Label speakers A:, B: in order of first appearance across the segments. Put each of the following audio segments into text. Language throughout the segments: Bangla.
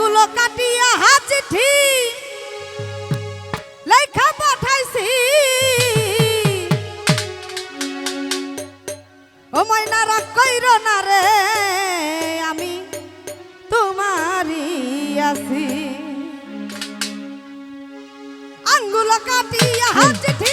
A: গুলো কাটিয়া হাত লেখা পাঠাইছি। ও ময়নারা কইর না রে, আমি তোমারই আছি। আঙ্গুল কাটিয়া হাত চিঠি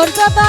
A: amor, papá.